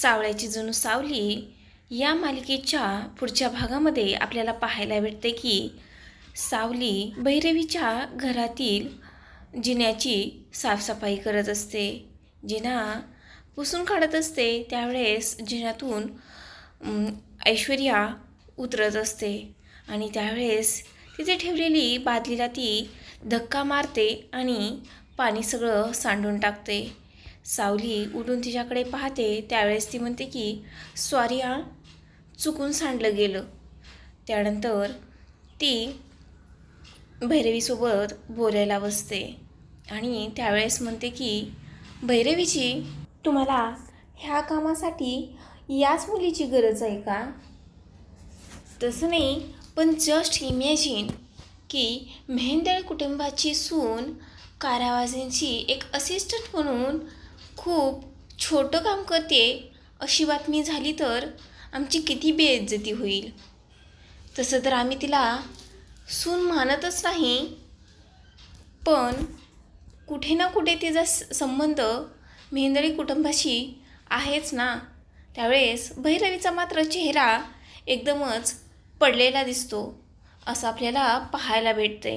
सावळ्याची जणू सावली या मालिकेच्या पुढच्या भागामध्ये आपल्याला पाहायला भेटते की सावली भैरवीच्या घरातील जिन्याची साफसफाई करत असते. जिना पुसून काढत असते. त्यावेळेस जिन्यातून ऐश्वर्या उतरत असते आणि त्यावेळेस तिथे ठेवलेली बादलीला ती धक्का मारते आणि पाणी सगळं सांडून टाकते. सावली उठून तिच्याकडे पाहते त्यावेळेस ती म्हणते की सॉरी हा चुकून सांडलं गेलं. त्यानंतर ती भैरवीसोबत बोलायला बसते आणि त्यावेळेस म्हणते की भैरवीची तुम्हाला ह्या कामासाठी याच मुलीची गरज आहे का? तसं नाही पण जस्ट इमॅजिन की मेहेंदळ कुटुंबाची सून कारावाजींची एक असिस्टंट म्हणून खूप छोटं काम करते अशी बातमी झाली तर आमची किती बेइज्जती होईल. तसं तर आम्ही तिला सून मानतच नाही पण कुठे ना कुठे तिचा स- संबंध मेहेंदळी कुटुंबाशी आहेच ना. त्यावेळेस भैरवीचा मात्र चेहरा एकदमच पडलेला दिसतो असं आपल्याला पाहायला भेटते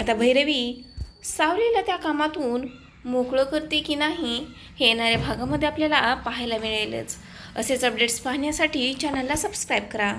आता भैरवी सावलीला त्या कामातून मोकळं करते की नाही हे येणाऱ्या भागामध्ये आपल्याला पाहायला मिळेलच. असेच अपडेट्स पाहण्यासाठी चॅनलला सबस्क्राईब करा.